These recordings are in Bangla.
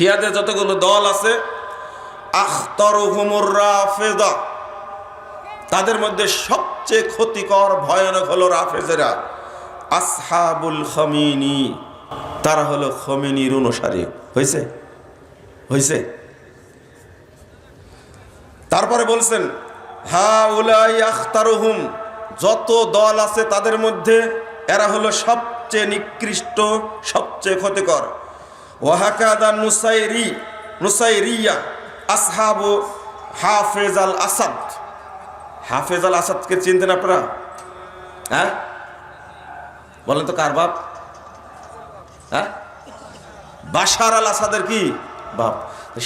শিয়াদের যতগুলো দল আছে, আখতরহুমুর রাফেদা, তাদের মধ্যে সবচেয়ে ক্ষতিকর, ভয়ানক হলো রাফেজেরা। আসহাবুল খমিনি, তারা হলো খমিনির অনুসারী। হয়েছে হয়েছে তারপরে বলছেন হা উলাই আখতারুহুম, যত দল আছে তাদের মধ্যে এরা হলো সবচেয়ে নিকৃষ্ট, সবচেয়ে ক্ষতিকর। ওয়াহাকাদা নুসাইরি, নুসাইরিয়া, আসহাবু হাফেজ আল আসাদ। হাফেজ আল আসাদকে চিনতেন আপনারা? হ্যাঁ? বলেন তো কার বাপ? হ্যাঁ? বাশার আল আসাদের কি বাপ?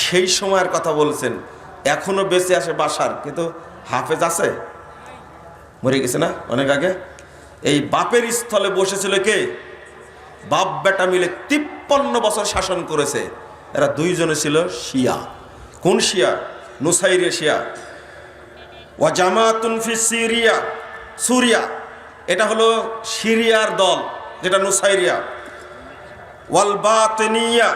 সেই সময়ের কথা বলছেন, এখনও বেঁচে আসে বাসার কিন্তু হাফেজ আছে? মরে গেছে না অনেক আগে? এই বাপের স্থলে বসেছিল কে? বাপ বেটা মিলে তিপ্পান্ন বছর শাসন করেছে। এরা দুইজনে ছিল শিয়া। কোন শিয়া? নুসাইরিয়া শিয়া। ওয়া জামাতুন ফি সিরিয়া, সুরিয়া। এটা হলো সিরিয়ার দল, যেটা নুসাইরিয়া। ওয়াল বাতিনিয়া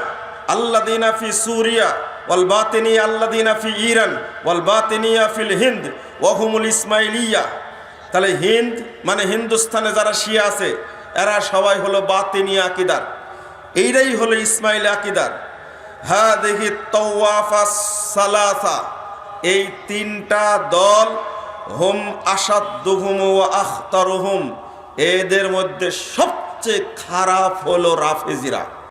আল্লাদিনা ফি সুরিয়া, ওয়াল বাতিনিয়া আল্লাদিনা ফি ইরান, ওয়াল বাতিনিয়া ফিল হিন্দ ওয়াহুমুল ইসমাইলিয়া। তাহলে হিন্দ মানে হিন্দুস্তানে যারা শিয়া আছে এরা সবাই হলো বাতিনি আকিদার। এইটাই হলো ইসমাইল আকিদার। হ্যাঁ দেখি তওয়াফা সালাসা। এই তিনটা দল হুম আসাদুহুম ও আখতারুহুম। এদের মধ্যে সবচেয়ে খারাপ হলো রাফেজিরা।